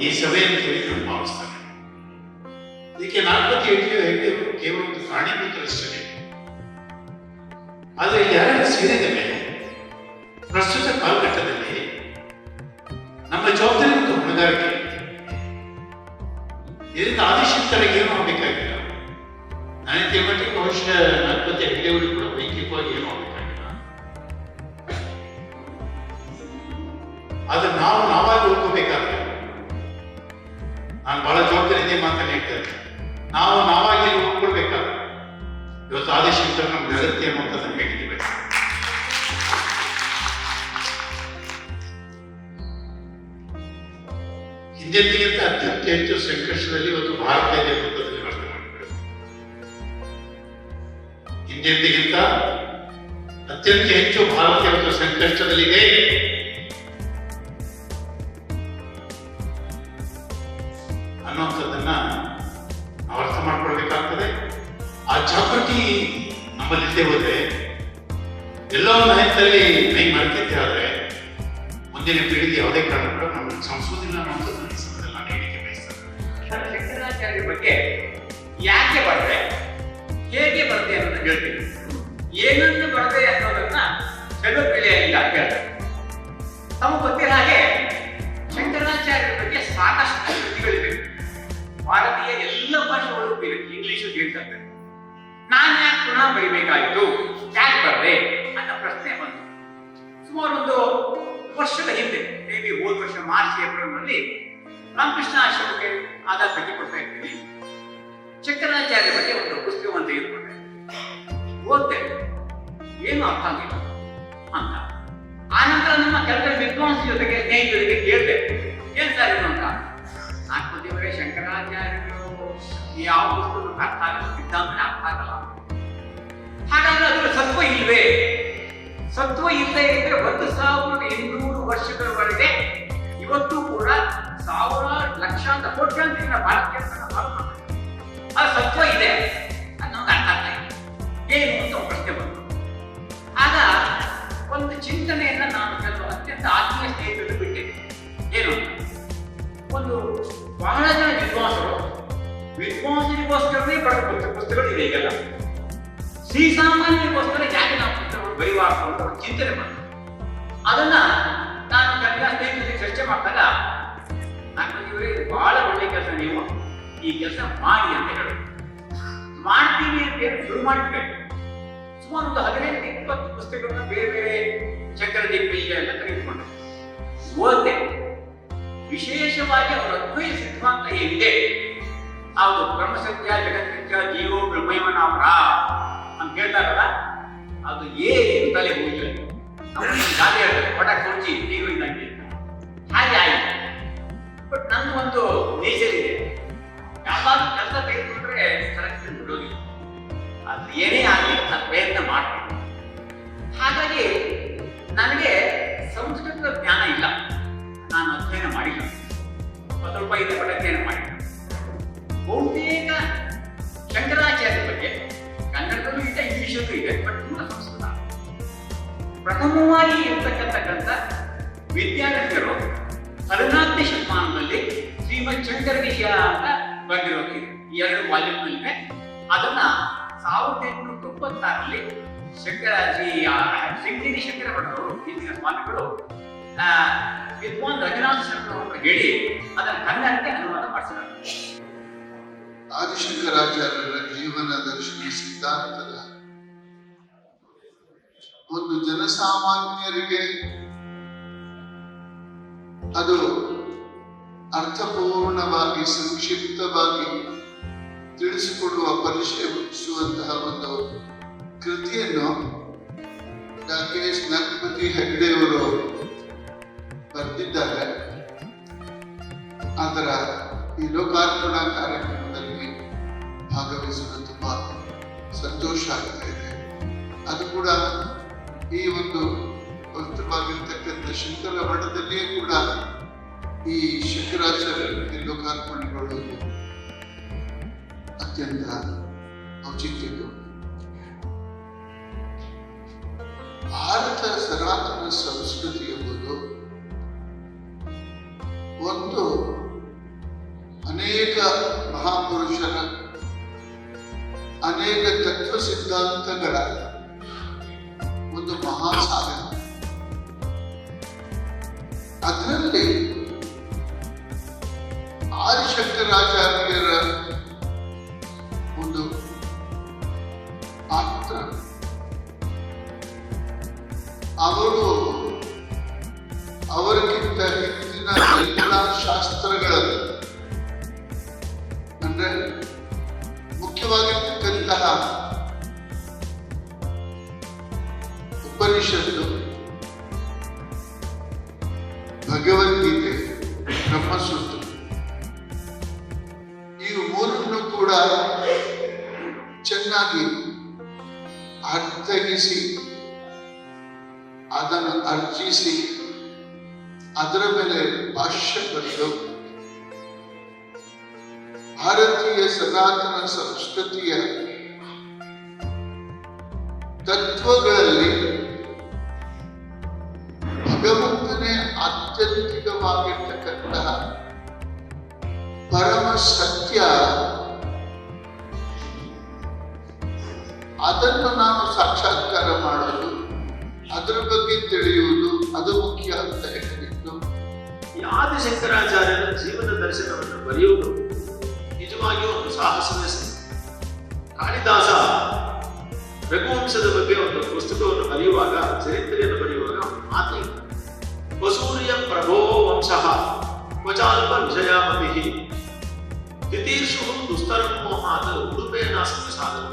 ಈ ಸಭೆಯನ್ನು ಹೇಳಿ ನಾನು ಭಾವಿಸ್ತೇನೆ ಇದಕ್ಕೆ ನಾಲ್ಪತಿ ಹೆಜ್ಜೆ ಹೆಜ್ಜೆ ಕೇವಲ ಒಂದು ಕಾರಣೀಭೂತರಷ್ಟೇ ಆದರೆ ಯಾರು ಸೇರಿದ ಮೇಲೆ, ಪ್ರಸ್ತುತ ಕಾಲಘಟ್ಟದಲ್ಲಿ ನಮ್ಮ ಜವಾಬ್ದಾರಿ ಮತ್ತು ಹೊಣೆಗಾರಿಕೆ ಇದರಿಂದ ಆದೇಶಿಸ್ತಾರೆ ಏನು ಆಗಬೇಕಾಗಿಲ್ಲ ನಾನು ತಿಳ್ಕೊಂಡು ಬಹುಶಃ ನಾಲ್ಕತಿ ಹೆಗ್ಡೆಯವರು ಕೂಡ ವೈಯಕ್ತಿಕವಾಗಿ ಏನು ಆಗಬೇಕಾಗಿಲ್ಲ ಆದ್ರೆ ನಾವು ನಾವಾಗಿ ಉಳ್ಕೋಬೇಕಾದ್ರೆ ನಾನು ಬಹಳ ಜವಾಬ್ದಾರಿ ಮಾತನ್ನ ಹೇಳ್ತಾ ಇದ್ದೆ ನಾವು ನಾವಾಗಿ ಉಳ್ಕೊಳ್ಬೇಕಾದ್ರೆ ಇವತ್ತು ಆದಿಶಂಕರ್ ನಮ್ಗೆ ಅಗತ್ಯ ಅನ್ನುವಂಥದ್ದನ್ನು ಹೇಳಿದ್ದೀವಿ ಹಿಂದೆಂದಿಗಿಂತ ಅತ್ಯಂತ ಹೆಚ್ಚು ಸಂಕಷ್ಟದಲ್ಲಿ ಇವತ್ತು ಭಾರತ ಇದೆ ಅನ್ನುವಂಥದ್ದನ್ನು ನೀವು ಅರ್ಥ ಮಾಡಿಕೊಳ್ಳಿ ಹಿಂದೆಂದಿಗಿಂತ ಅತ್ಯಂತ ಹೆಚ್ಚು ಭಾರತ ಇವತ್ತು ಸಂಕಷ್ಟದಲ್ಲಿದೆ ಜಾಗೃತಿ ನಮ್ಮಲ್ಲಿದ್ದೇ ಹೋದ್ರೆ ಎಲ್ಲೋ ಒಂದು ಹಂತದಲ್ಲಿ ಮೈ ಮಾಡ್ತೈತೆ ಆದ್ರೆ, ಮುಂದಿನ ಪೀಳಿಗೆ ಯಾವುದೇ ಕಾರಣಕ್ಕೂ ನಮ್ಮ ಶಂಕರಾಚಾರ್ಯ ಬಗ್ಗೆ ಯಾಕೆ ಬರ್ತೆ ಹೇಗೆ ಬರ್ತೆ ಅಂತ ಹೇಳ್ತೀನಿ. ಏನನ್ನು ಬರದೆ ಅನ್ನೋದನ್ನ ಕೆಲವು ಬೆಳೆಯಿಂದ ಹೇಳ್ತಾರೆ. ತಮ್ಮ ಗೊತ್ತಿರೋ ಪುನಃ ಬರೀಬೇಕಾಯಿತು ಯಾಕೆ ಬರದೆ? ಅನ್ನೋ ಪ್ರಶ್ನೆ ಬಂತು. ಸುಮಾರು ಒಂದು ವರ್ಷದ ಹಿಂದೆ ಮೇಬಿ ಹೋದ ವರ್ಷ ಮಾರ್ಚ್ ಏಪ್ರಿಲ್ನಲ್ಲಿ ರಾಮಕೃಷ್ಣ ಆಶ್ರಮಕ್ಕೆ ಆಧಾರ ಬಗ್ಗೆ ಕೊಡ್ತಾ ಇದ್ದೀನಿ. ಚಕ್ರಾಚಾರ್ಯ ಬಗ್ಗೆ ಒಂದು ಪುಸ್ತಕವನ್ನು ತೆಗೆದುಕೊಂಡೆ ಓದ್ತೆ ಏನು ಅರ್ಥ ಆಗಿಲ್ಲ ಅಂತ. ನಂತರ ನಮ್ಮ ಕೆಲಸ ವಿದ್ವಾಂಸ ಜೊತೆಗೆ ಸ್ನೇಹಿತರಿಗೆ ಕೇಳಿದೆ. ಏನ್ ಸರ್ ಇದು ಅಂತ? ನಾಲ್ಕು ದೇವರೇ ಶಂಕರಾಚಾರ್ಯರು ಯಾವ ಪುಸ್ತಕ ಅರ್ಥ ಆಗಲ್ಲ ಸಿದ್ಧಾಂತ ಇಲ್ವೇ ಸತ್ವ ಇಲ್ಲದೆ ಇದ್ರೆ ಒಂದು ಸಾವಿರದ ಇನ್ನೂರು ವರ್ಷಗಳವರೆಗೆ ಇವತ್ತು ಕೂಡ ಸಾವಿರಾರು ಲಕ್ಷಾಂತರ ಕೋಟ್ಯಾಂತರ ಭಾರತೀಯ ಆ ಸತ್ವ ಇದೆ ಅನ್ನೋದು ಅರ್ಥ ಆಗ್ತಾ ಇದೆ ಏನು ಅಂತ ಪ್ರಶ್ನೆ ಬಂತು. ಆಗ ಒಂದು ಚಿಂತನೆಯನ್ನ ನಾನು ಕೆಲವು ಅತ್ಯಂತ ಆತ್ಮೀಯ ಸ್ನೇಹಿತರು ಬಿಟ್ಟಿದ್ದೆ. ಏನು? ಒಂದು ಬಹಳ ಜನ ವಿದ್ವಾಂಸರು ವಿದ್ವಾಂಸರಿಗೋಸ್ಕರನೇ ಬರೆದ ಪುಸ್ತಕಗಳು ಇದೆ ಈಗೆಲ್ಲ. ಶ್ರೀಸಾಮಾನ್ಯರಿಗೋಸ್ಕರ ಯಾಕೆ ನಾವು ಪುಸ್ತಕಗಳು ಚಿಂತನೆ ಮಾಡಿ ಅದನ್ನ ನಾನು ನನ್ನ ಸ್ನೇಹಿತರಿಗೆ ಚರ್ಚೆ ಮಾಡಿದಾಗ ನಾನು ಇವರೇ ಬಹಳ ಒಳ್ಳೆ ಕೆಲಸ ನೀವು ಈ ಕೆಲಸ ಮಾಡಿ ಅಂತ ಹೇಳಿ ಮಾಡ್ತೀನಿ ಅಂತ ಹೇಳಿ ಶುರು ಮಾಡಿಬಿಟ್ಟು ಸುಮಾರು ಒಂದು ಹದಿನೈದು, ಇಪ್ಪತ್ತು ಪುಸ್ತಕಗಳನ್ನ ಬೇರೆ ಬೇರೆ ಚಕ್ರ ಎಲ್ಲ ತೆಗೆದುಕೊಂಡು. ಓದಿದೆ. ವಿಶೇಷವಾಗಿ ಅವರ ಅದ್ವೈತ ಸಿದ್ಧಾಂತ ಏನಿದೆ? ಒಂದು ಬ್ರಹ್ಮಸತ್ಯ ಜಗತ್ಸತ್ಯ ಜೀವೋ ಬ್ರಹ್ಮಯಮನಾಪರ ಅಂತ ಹೇಳ್ತಾರಲ್ಲ, ಅದು ಏನು ತಲೆ ನಮ್ಮಲ್ಲಿ ಗಾದೆ ಹೇಳ್ತಾರೆ ಪಟ ಕುರ್ಚಿ ನೀರು ಇದ್ದಂಗೆ. ಹಾಗೆ ಆಯ್ತು. ಬಟ್ ನಂದು ಒಂದು ನೇಚರ್ ಇದೆ. ಯಾವಾಗ ಕೆಲಸ ತೆಗೆದುಕೊಂಡ್ರೆ ಕರೆಕ್ಟ್ ಬಿಡೋದಿಲ್ಲ. ಅದು ಏನೇ ಆಗಲಿ ನಾನು ಪ್ರಯತ್ನ ಮಾಡ್ತೀನಿ. ಹಾಗಾಗಿ ನನಗೆ ಸಂಸ್ಕೃತದ ಜ್ಞಾನ ಇಲ್ಲ. ನಾನು ಅಧ್ಯಯನ ಮಾಡಿಲ್ಲ. ರೂಪಾಯಿ ಇದೆ ಬಟ್ ಅಧ್ಯಯನ ಮಾಡಿಲ್ಲ. ಬಹುತೇಕ ಶಂಕರಾಚಾರ್ಯ ಬಗ್ಗೆ, ಕನ್ನಡದಲ್ಲೂ ಬಟ್ ಮೂಲ ಸಂಸ್ಕೃತ ಪ್ರಥಮವಾಗಿ ಇರ್ತಕ್ಕಂಥ ವಿದ್ಯಾರ್ಥಿಗಳು ಹದಿನಾಲ್ಕನೇ ಶತಮಾನದಲ್ಲಿ ಶ್ರೀಮದ್ ಶಂಕರ ವಿಷಯ ಅಂತ ಬಂದಿರೋದು. ಈ ಎರಡು ವಾಲ್ಯೂಮ್ನಲ್ಲಿದೆ ಅದನ್ನ ಸಾವಿರದ ಎಂಟುನೂರ ತೊಂಬತ್ತಾರಲ್ಲಿ ಶಂಕರಾಜಿ ಶಂಕರಿ ಶಂಕರ ಭಟ್ಟರು ಹಿಂದಿನ ಸ್ವಾಮಿಗಳು ವಿದ್ವಾನ್ ರಘುನಾಥ ಶಂಕರ ಅವರು ಹೇಳಿ ಅದನ್ನ ಕನ್ನಡಕ್ಕೆ ಅನುವಾದ ಮಾಡಿಸಿದ್ದಾರೆ. ಆದಿಶಂಕರಾಚಾರ್ಯರ ಜೀವನ ದರ್ಶನ ಸಿದ್ಧಾಂತದ ಒಂದು ಜನಸಾಮಾನ್ಯರಿಗೆ ಅದು ಅರ್ಥಪೂರ್ಣವಾಗಿ, ಸಂಕ್ಷಿಪ್ತವಾಗಿ ತಿಳಿಸಿಕೊಡುವ ಪರಿಚಯಿಸುವಂತಹ ಒಂದು ಕೃತಿಯನ್ನು ರಾಕೇಶ್ ನಗಪತಿ ಹೆಗ್ಡೆಯವರು ಬರೆದಿದ್ದಾರೆ. ಅದರ ಈ ಲೋಕಾರ್ಪಣಾ ಕಾರ್ಯಕ್ರಮದಲ್ಲಿ ಭಾಗವಹಿಸಲು ತುಂಬಾ ಸಂತೋಷ ಆಗ್ತಾ ಇದೆ. ಅದು ಕೂಡ ಈ ಒಂದು ವಸ್ತುವಾಗಿರ್ತಕ್ಕಂಥ ಶಂಕರ ಮಠದಲ್ಲಿಯೇ ಕೂಡ ಈ ಶಂಕರಾಚಾರ್ಯ ಲೋಕಾರ್ಪಣೆಗೊಳ್ಳುವುದು ಅತ್ಯಂತ ಔಚಿತ್ಯಗಳು ಭಾರತ ಸನಾತನ ಸಂಸ್ಕೃತಿ ಎಂಬುದು ಒಂದು ಅನೇಕ ಮಹಾಪುರುಷರ ಅನೇಕ ತತ್ವ ಸಿದ್ಧಾಂತಗಳ ಸಾಧನೆ ಅದರಲ್ಲಿ ಆದಿಶಂಕರಾಚಾರ್ಯರ ಒಂದು ಪಾತ್ರ. ಅವರು ಅವರಿಗಿಂತ ಹೆಚ್ಚಿನ ಎಲ್ಲ ಶಾಸ್ತ್ರಗಳಲ್ಲಿ ಅಂದ್ರೆ ಮುಖ್ಯವಾಗಿರ್ತಕ್ಕಂತಹ ಉಪನಿಷತ್ತು ಭಗವದ್ಗೀತೆ ಬ್ರಹ್ಮಸೂತ್ರ. ಈ ಮೂರನ್ನು ಕೂಡ ಚೆನ್ನಾಗಿ ಅರ್ಥಗಿಸಿ ಅದನ್ನು ಅರ್ಜಿಸಿ, ಅದರ ಮೇಲೆ ಭಾಷ್ಯ ಬರೆದು, ಭಾರತೀಯ ಸನಾತನ ಸಂಸ್ಕೃತಿಯ ತತ್ವಗಳಲ್ಲಿ ಆತ್ಯಂತಿಕವಾಗಿರ್ತಕ್ಕಂತಹ ಪರಮ ಸತ್ಯ. ಅದನ್ನು ನಾವು ಸಾಕ್ಷಾತ್ಕಾರ ಮಾಡೋದು, ಅದರ ಬಗ್ಗೆ ತಿಳಿಯುವುದು, ಅದು ಮುಖ್ಯ ಅಂತ ಹೇಳಿದ್ದು. ಈ ಆದಿಶಂಕರಾಚಾರ್ಯರ ಜೀವನ ದರ್ಶನವನ್ನು ಬರೆಯುವುದು, ನಿಜವಾಗಿಯೂ ಒಂದು ಸಾಹಸವೇ ಕಾಳಿದಾಸ ರಘುವಂಶದ ಬಗ್ಗೆ ಒಂದು ಪುಸ್ತಕವನ್ನು ಬರೆಯುವಾಗ, ಚರಿತ್ರೆಯನ್ನು ಬರೆಯುವಾಗ ಮಾತು. ವಸೂರ್ಯ ಪ್ರಭೋ ವಂಶಃ ಕ್ವಚಾಲ್ಪ ವಿಷಯಾಮತಿ ತಿತೀರ್ಷು ದುಸ್ತರಮೋಹಾತ್ ಉಡುಪೇ ನಾಸ್ತಿ ಸಾಧನ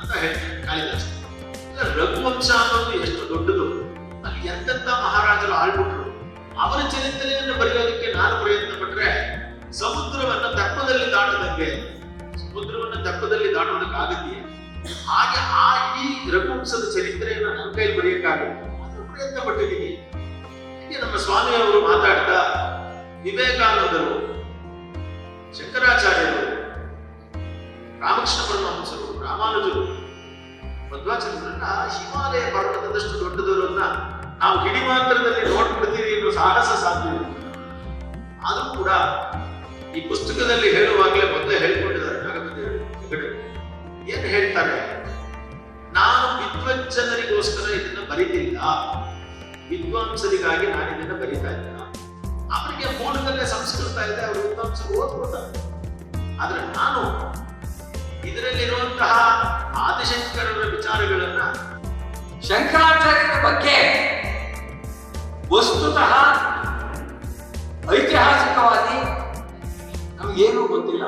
ಅಂತ ಹೇಳ್ತಾರೆ ಕಾಳಿದಾಸ. ರಘುವಂಶ ಅನ್ನೋದು ಎಷ್ಟು ದೊಡ್ಡದು. ಅಲ್ಲಿ ಎಂತೆಂತ ಮಹಾರಾಜರು ಆಳ್ಬಿಟ್ರು. ಅವರ ಚರಿತ್ರೆಯನ್ನು ಬರೆಯೋದಕ್ಕೆ ನಾನು ಪ್ರಯತ್ನ ಪಟ್ಟರೆ ಸಮುದ್ರವನ್ನ ತಪ್ಪದಲ್ಲಿ ದಾಟದಂಗೆ. ಸಮುದ್ರವನ್ನ ತಪ್ಪದಲ್ಲಿ ದಾಟೋದಕ್ಕೆ ಆಗದೆಯೇ ಹಾಗೆ ಆ ಈ ರಘುವಂಶದ ಚರಿತ್ರೆಯನ್ನು ನನ್ನ ಕೈಲಿ ಬರೆಯಕ್ಕಾಗುತ್ತೆ ಪ್ರಯತ್ನ ಪಟ್ಟಿದ್ದೀನಿ. ಹೀಗೆ ನಮ್ಮ ಸ್ವಾಮಿಯವರು ಮಾತಾಡ್ತಾ ವಿವೇಕಾನಂದರು, ಶಂಕರಾಚಾರ್ಯರು, ರಾಮಕೃಷ್ಣ ಪರಮಹಂಸರು, ರಾಮಾನುಜರು ಮಧ್ವಾಚಾರ್ಯರನ್ನ ಹಿಮಾಲಯ ಪರ್ವತದಷ್ಟು ದೊಡ್ಡದವರನ್ನ ನಾವು ಹಿಡಿಮಾತ್ರದಲ್ಲಿ ನೋಡ್ಬಿಡ್ತೀವಿ ಅನ್ನೋ ಸಾಹಸ ಸಾಧ್ಯ ಆದರೂ ಕೂಡ ಈ ಪುಸ್ತಕದಲ್ಲಿ ಹೇಳುವಾಗಲೇ ಮೊದಲೇ ಹೇಳ್ಕೊಂಡಿದ್ದಾರೆ ನಾಗಮಂದಿರ ಏನು ಹೇಳ್ತಾರೆ? ನಾನು ವಿದ್ವಜ್ಜನರಿಗೋಸ್ಕರ ಇದನ್ನು ಬರೀತಿಲ್ಲ. ವಿದ್ವಾಂಸರಿಗಾಗಿ ನಾನು ಇದನ್ನ ಬರೀತಾ ಇದ್ದೇನೆ. ಅವರಿಗೆ ಮೂಲದಲ್ಲೇ ಸಂಸ್ಕೃತ ಇದೆ, ಅವರು ವಿದ್ವಾಂಸರು ಓದ್ಕೊಳ್ತಾರೆ. ಆದ್ರೆ ನಾನು ಇದರಲ್ಲಿರುವಂತಹ ಆದಿಶಂಕರರ ವಿಚಾರಗಳನ್ನ ಶಂಕರಾಚಾರ್ಯರ ಬಗ್ಗೆ ವಸ್ತುತಃ ಐತಿಹಾಸಿಕವಾಗಿ ನಮಗೇನೂ ಗೊತ್ತಿಲ್ಲ.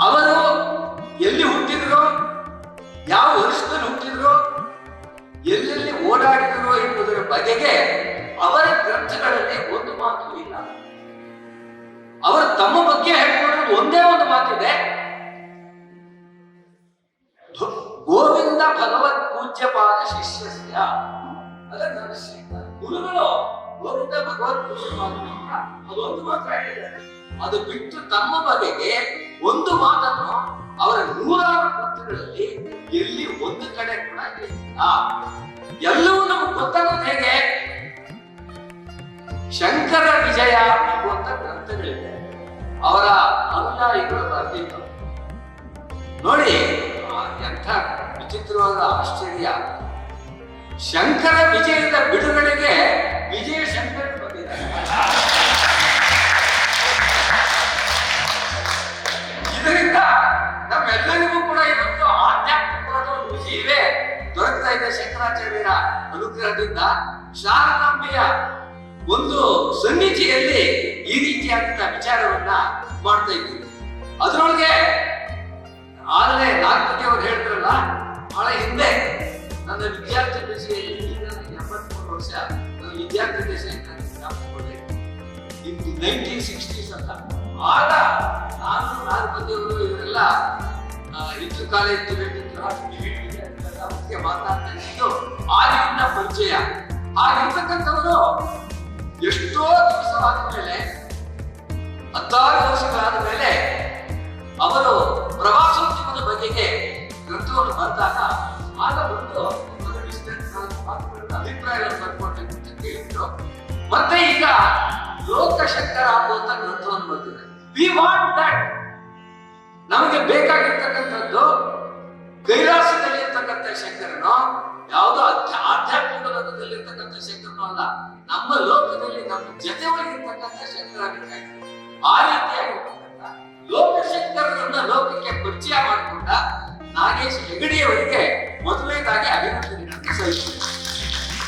ಅವರು ಎಲ್ಲಿ ಹುಟ್ಟಿದ್ರು, ಯಾವ ವರ್ಷದಲ್ಲಿ ಹುಟ್ಟಿದ್ರು ಎಲ್ಲೆಲ್ಲಿ ಓಡಾಡಿದರು ಎಂಬುದರ ಬಗೆಗೆ ಅವರ ಗ್ರಂಥಗಳಲ್ಲಿ ಒಂದು ಮಾತು ಇಲ್ಲ. ಅವರು ತಮ್ಮ ಬಗ್ಗೆ ಹೇಳ್ಕೊಳ್ಳೋದು ಒಂದೇ ಒಂದು ಮಾತಿದೆ. ಗೋವಿಂದ ಭಗವತ್ ಪೂಜ್ಯಪಾದ ಶಿಷ್ಯಸ್ಯ. ಅದನ್ನ ಗುರುಗಳು, ಗೋವಿಂದ ಭಗವತ್ ಪೂಜ್ಯಪಾದ ಅದೊಂದು ಮಾತ್ರ ಹೇಳಿದ್ದಾರೆ. ಅದು ಬಿಟ್ಟು ತಮ್ಮ ಬಗೆಗೆ ಒಂದು ಮಾತನ್ನು ಅವರ ನೂರಾರು ಪತ್ರಗಳಲ್ಲಿ ಎಲ್ಲಿ ಒಂದು ಕಡೆ ಕೂಡ ಎಲ್ಲವೂ ನಮಗೆ ಗೊತ್ತಾಗೋದು ಹೇಗೆ? ಶಂಕರ ವಿಜಯ ಎಂಬುವಂತ ಗ್ರಂಥಗಳಿದೆ. ಅವರ ಅನುಯಾಯಿಗಳು ಬರೆದಿದ್ದು ನೋಡಿ ಎಂಥ ವಿಚಿತ್ರವಾದ ಆಶ್ಚರ್ಯ. ಶಂಕರ ವಿಜಯದ ಬಿಡುಗಡೆಗೆ ವಿಜಯ ಶಂಕರ ಬಂದಿದ್ದಾರೆ. ಅನುಗ್ರಹದಿಂದ ಶಾರದಾಂಬೆಯ ಒಂದು ಸನ್ನಿಧಿಯಲ್ಲಿ ಈ ರೀತಿಯಾದಂತಹ ವಿಚಾರವನ್ನ ಮಾಡ್ತಾ ಇದ್ದೀವಿ. ಅದರೊಳಗೆ ಆಗಲೇ ನಾಗಪತಿ ಅವರು ಹೇಳ್ತಾರಲ್ಲ, ಬಹಳ ಹಿಂದೆ ನನ್ನ ವಿದ್ಯಾರ್ಥಿ ದಶೆಯಲ್ಲಿ ಈಗ ಎಂಬತ್ಮೂರು ವರ್ಷ. ನನ್ನ ವಿದ್ಯಾರ್ಥಿ ದಶೆಯಲ್ಲಿ ನನಗೆ ಜ್ಞಾಪಕಗೊಂಡೆ ನೈನ್ಟೀನ್ ಸಿಕ್ಸ್ಟೀಸ್ ಅಂತ. ಆಗ ನಾನು ನಾಲ್ಕದವರು ಇವರೆಲ್ಲ ಇಂಟರ್ ಕಾಲೇಜ್ ಮಾತಾಡ್ತಾ ಇದ್ದು ಆಗಿನ ಪರಿಚಯ ಆಗಿರ್ತಕ್ಕಂಥವರು ಎಷ್ಟೋ ದಿವಸ ಆದ್ಮೇಲೆ, ಹತ್ತಾರು ವರ್ಷಗಳಾದ ಮೇಲೆ ಅವರು ಪ್ರವಾಸೋದ್ಯಮದ ಬಗೆಗೆ ಗ್ರಂಥವನ್ನು ಬರೆದಾಗ ಆಗ ಬಂದು ಅಭಿಪ್ರಾಯಗಳನ್ನು ಬರ್ಕೊಡ್ಬೇಕು ಅಂತ ಕೇಳಿದ್ರು. ಮತ್ತೆ ಈಗ ಲೋಕಶಂಕರ ಅನ್ನುವಂಥ ಗ್ರಂಥವನ್ನು ಬರೆದಿದೆ ವಿ ವಾಂಟ್ ದಟ್ ನಮಗೆ ಬೇಕಾಗಿರ್ತಕ್ಕಂಥದ್ದು ಕೈಲಾಸದಲ್ಲಿ ಇರ್ತಕ್ಕಂಥ ಶಂಕರನು ಯಾವುದೋ ಅಧ್ಯ- ಆಧ್ಯಾತ್ಮಿಕ ಲೋಕದಲ್ಲಿರ್ತಕ್ಕಂಥ ಶಂಕರನು ಅಲ್ಲ. ನಮ್ಮ ಲೋಕದಲ್ಲಿ ನಮ್ಮ ಜೊತೆ ಒಳಗಿರ್ತಕ್ಕಂಥ ಶಂಕರ ಬೇಕಾಗಿದೆ ಆ ರೀತಿಯಾಗಿರ್ತಕ್ಕಂಥ ಲೋಕಶಕ್ತರನ್ನ ಲೋಕಕ್ಕೆ ಪರಿಚಯ ಮಾಡಿಕೊಂಡ ನಾಗೇಶ್ ಹೆಗಡೆಯವರಿಗೆ ಮೊದಲನೇದಾಗಿ ಅಭಿನಂದನೆಗಳನ್ನು ಸಲ್ಲಿಸಿದೆ